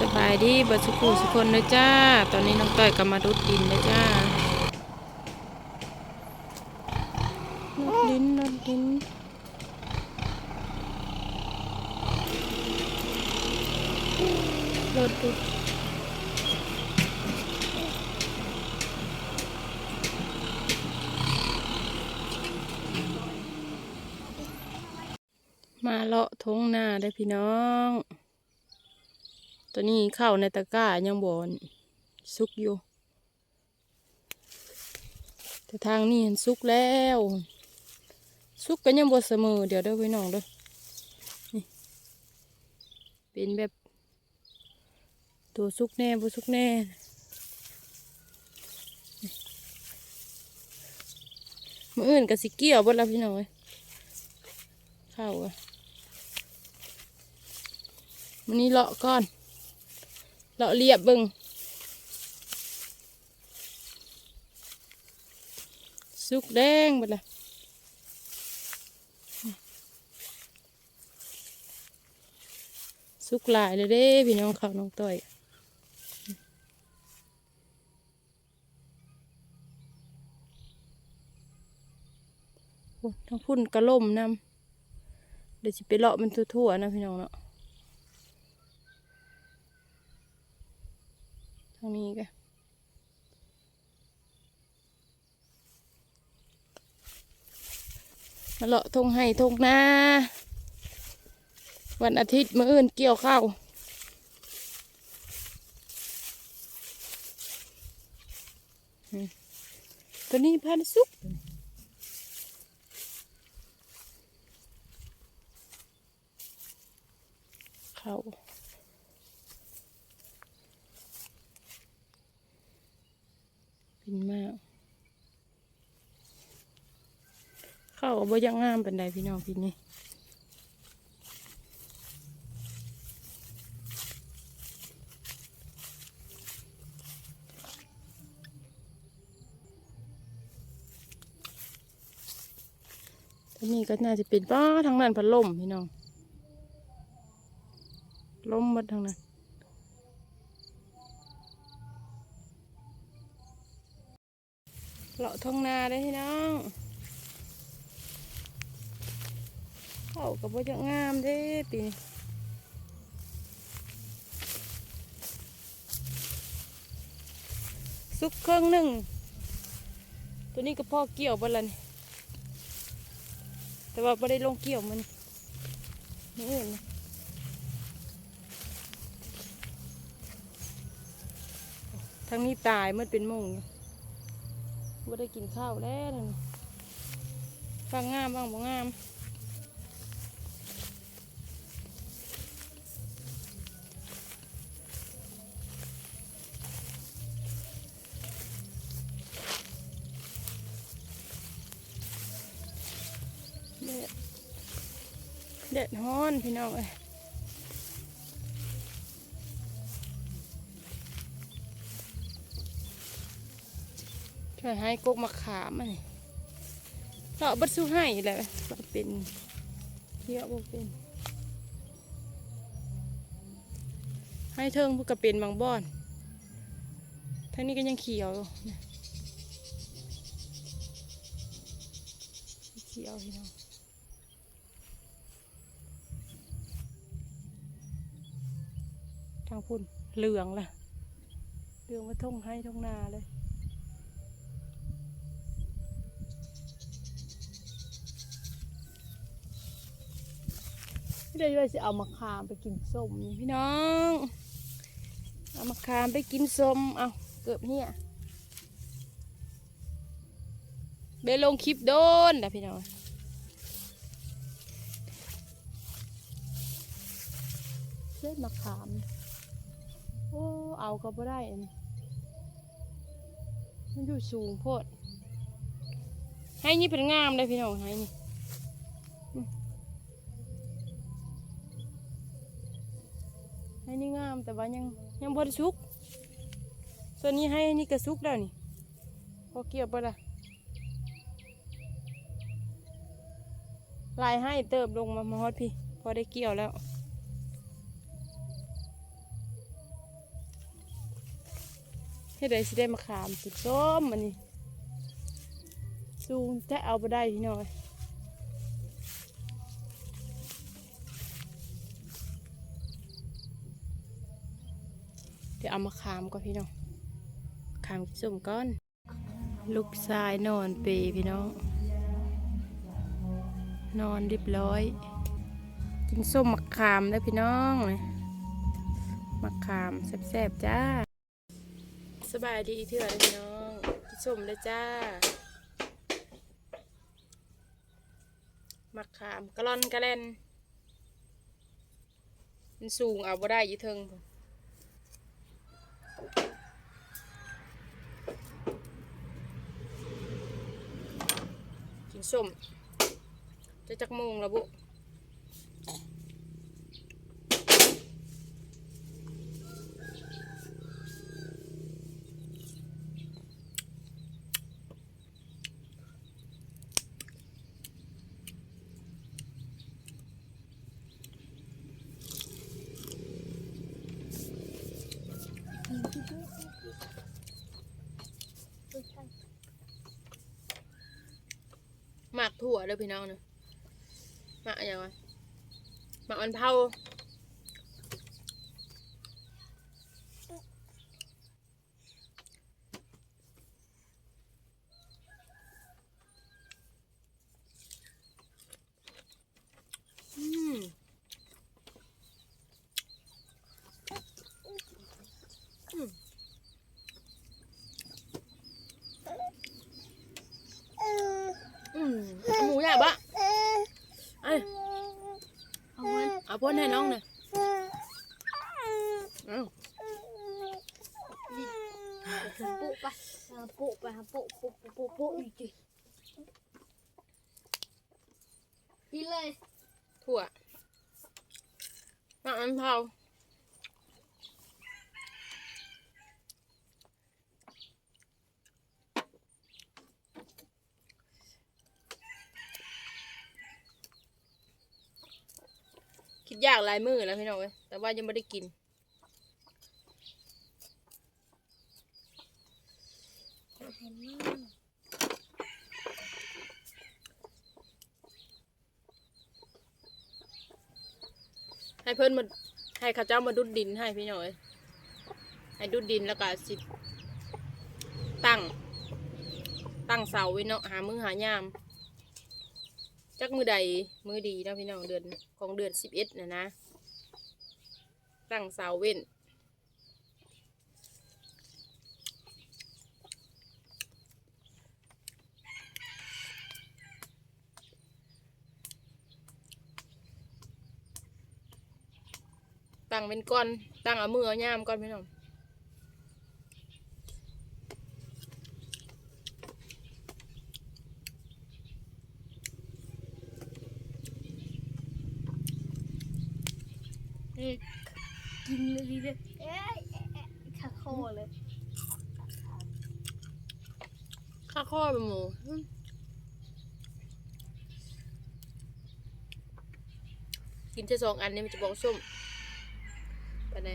สบายดีบัสุขุสุคนเลยจ้า ตอนนี้น้องต้อยก็มาดุดดินเลยจ้าดุดดินดุดดินรถดุดมาเลาะทงหน้าได้พี่น้อง ตัวนี้เข้าในตะกร้ายังบอนซุกอยู่แต่ทางนี้เห็นซุกแล้วซุกกันยังบเสมอเดี๋ยวเด้อพี่น้องเด้อนี่เป็นแบบ ตัวซุกแน่บ่ซุกแน่มืออื่นกับสิเกี่ยวเบดล้วพี่น้องเอ้ยเข้าอะมันนี้เลาะก่อน เลาะเรียบเบึงสุกแดงหมดเลยสุกหลายเลยเด้พี่น้องเขาน้องต้อยโอ้ทั้งพุ่นกระล่มนำเดี๋ยวจะไปเลาะมันทั่วๆนะพี่น้องเนาะางนี้กันมาเลาะทงให้ทงนาวันอาทิตย์มื้ออื่นเกี่ยวข้าวอืมตัวนี้พันสุกเข้าเนมาก เข้าก็บ่ยังงามเป็นไดพี่น้องพี่นี่ทางนี้ก็น่าจะเป็นป้าทางนั้นพัดลมพี่น้องลมหมดทางนั้น เลาะทงนาได้พี่น้องเขากับว่าจะงามเด้ปีนี้สุกเครื่องหนึ่ง ตัวนี้ก็พ่อเกี่ยวบนลนี่แต่ว่าไม่ได้ลงเกี่ยวมันนี่อื่นนะทางนี้ตายเมื่อเป็นมงอยู่ บ่ได้กินข้าวแล้วนั่นฟังงามบ้างบ่งามเด็ดเด็ดฮ้อนพี่น้องเอ้ย ยให้กกมะขามอันนี้เราบัดสู้ให้แหละบ่เป็นเที่ยวบ่เป็น ให้เทิงพวกกระเป็นบางบ่อนทั้งนี้ก็ยังเขียวเขียเขียวพี่น้องทางพุ่นเหลืองล่ะเหลืองมาทงให้ทงนาเลย ไม่ได้ว่าจะเอามะขามไปกินส้มพี่น้องเอามะขามไปกินส้มเอาเกือบเนี่ยเบลงคลิปโดนนะพี่น้องเล่นมะขามโอ้เอาก็ไม่ได้มันอยู่สูงโพดให้นี่เป็นงามเลยพี่น้องให้นี่ันนี้งามแต่ว่ายังยังบริสุกส่วนนี้ให้นี่กระสุกแล้วนี่พอเกี่ยวปะละลายให้เติบลงมามาฮอดพี่ พอได้เกี่ยวแล้วให้ได้สิได้มาขามสุดส้มมันนี่สูงจะเอาไปได้ทีหน่อย เอามาขามก่อนพี่น้องขามกินส้มก้อน ลูกชายนอนเปรพี่น้อง นอนเรียบร้อย กินส้มมะขามได้อพี่น้องมะขามแซ่บๆจ้า สบายดีเถื่อเลยพี่น้องกินส้มเลยจ้ามะขามกะล่อนกะแลนมันสูงเอาบ่ได้ยี่เทิง กินส้มจะจักโมงแล้วบุ ถั่วเด้อพี่น้องเนาะหมักอะไรวะหมักมันเผาอืมอืมอืมหมูใหญ่บะเอ้ยเอาไว้เอา พ่นให้น้องหน่อยเอาปุไปปุไปปุปุปุปุปุอีกทีกินเลยถั่วหมักมันเผา คิดยากหลายมือแล้วพี่น้องเว้ยแต่ว่ายังไม่ได้กินให้เพิ่นมาให้ข้าเจ้ามาดุดดินให้พี่น้อย ให้ดุดดินแล้วก็สิตั้ง ตั้งเสาไว้เนาะหามือหายาม จักมือใดมือดีนะพี่น้องเดือนของเดือนสิบเอ็ดนะนะ ตั้งเสาเว้นตั้งเป็นก้อนตั้งเอามือเอาย่ามก้อนพี่น้อง นี่กินเลยดีเลยเอ๊ะขาโคเลย ข้าข้อเป็นหมูอืม กินแค่สองอันนี้มันจะบอกส้มไปไหน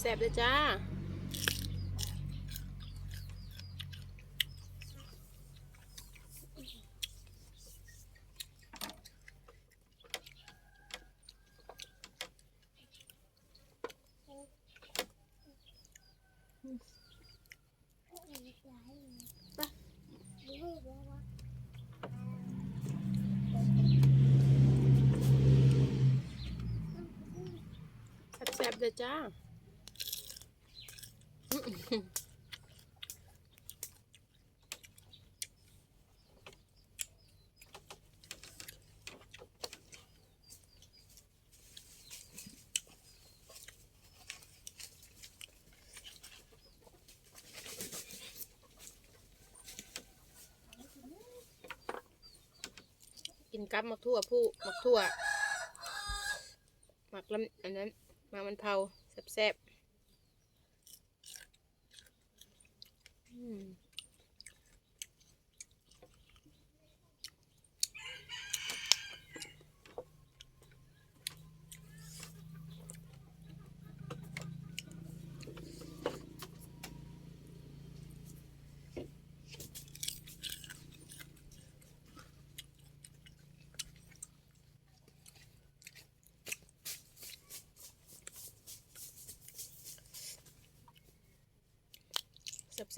แซ่บๆเลยจ้า แซ่บๆ เลยจ้ากินกับมักทั่วผู้มักทั่ว หมักลำอันนั้น มามันเผาแซ่บๆอืม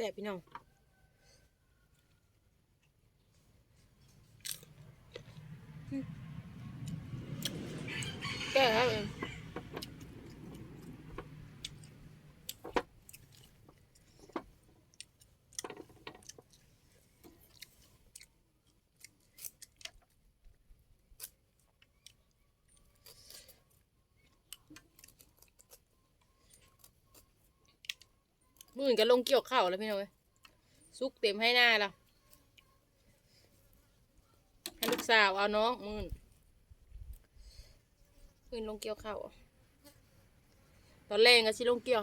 แซ่บพี่น้องอืมแก่ครับเอ็ม มืออื่นก็ลงเกี่ยวข้าวแล้วพี่น้องเอ้ยซุกเต็มให้หน้าแล้วให้ลูกสาวเอาน้องมืออื่นมื่นลงเกี่ยวข้าวตอนแรงก็ชิลงเกี่ยว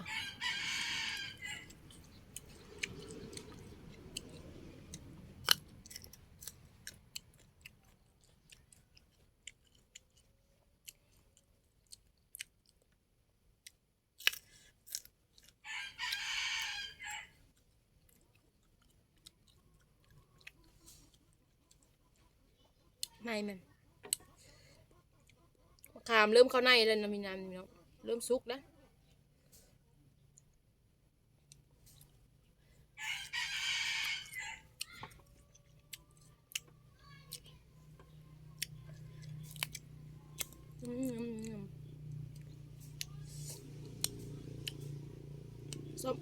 ในมันมะขามเริ่มเข้าในแล้วนะมีน้ำพี่น้องเริ่มสุกแล้วอืมอืมอืมส้ม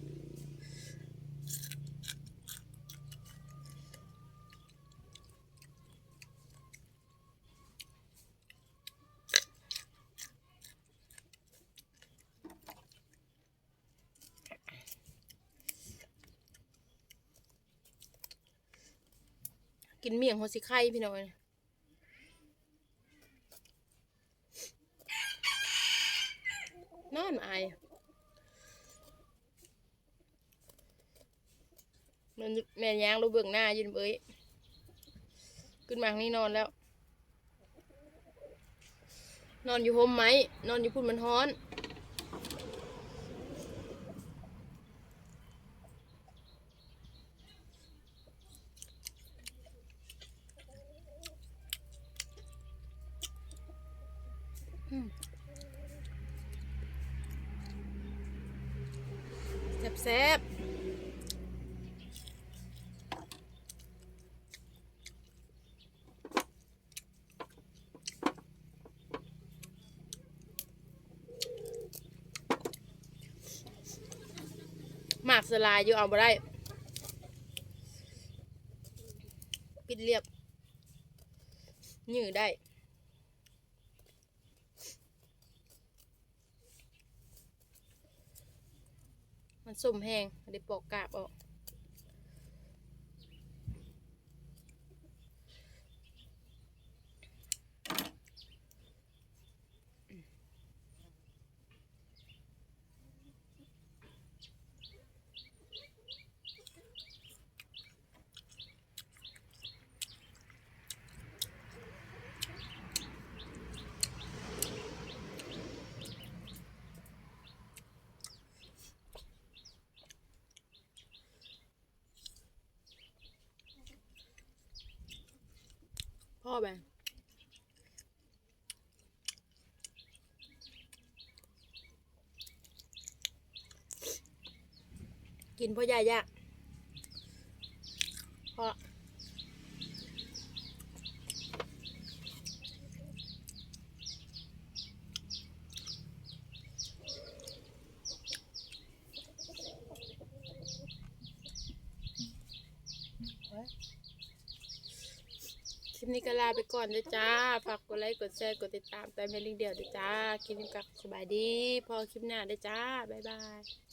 กินเมี่ยงหัวสิไข่พี่น้อยนอนอายมันแม่ย่างรูเบื้องหน้ายืนเอ้ยขึ้นมาข้างนี้นอนแล้ว นอนอยู่โฮมไหม นอนอยู่พุ่นมันฮ้อน แซ่บหมากสลายอยู่เอาบ่ได้ ปิดเรียบยือได้ มันสุ่มแห้งได้ปอกกาบออก อแบกินพ่อยายะพ่ นี้ก็ลาไปก่อนเลยจ้า ฝากกดไลค์ กดแชร์ กดติดตามแต่ไม่ลิงเดียวด้วยจ้า คลิปนี้ก็สบายดี พอคลิปหน้าด้วยจ้า บ๊ายบาย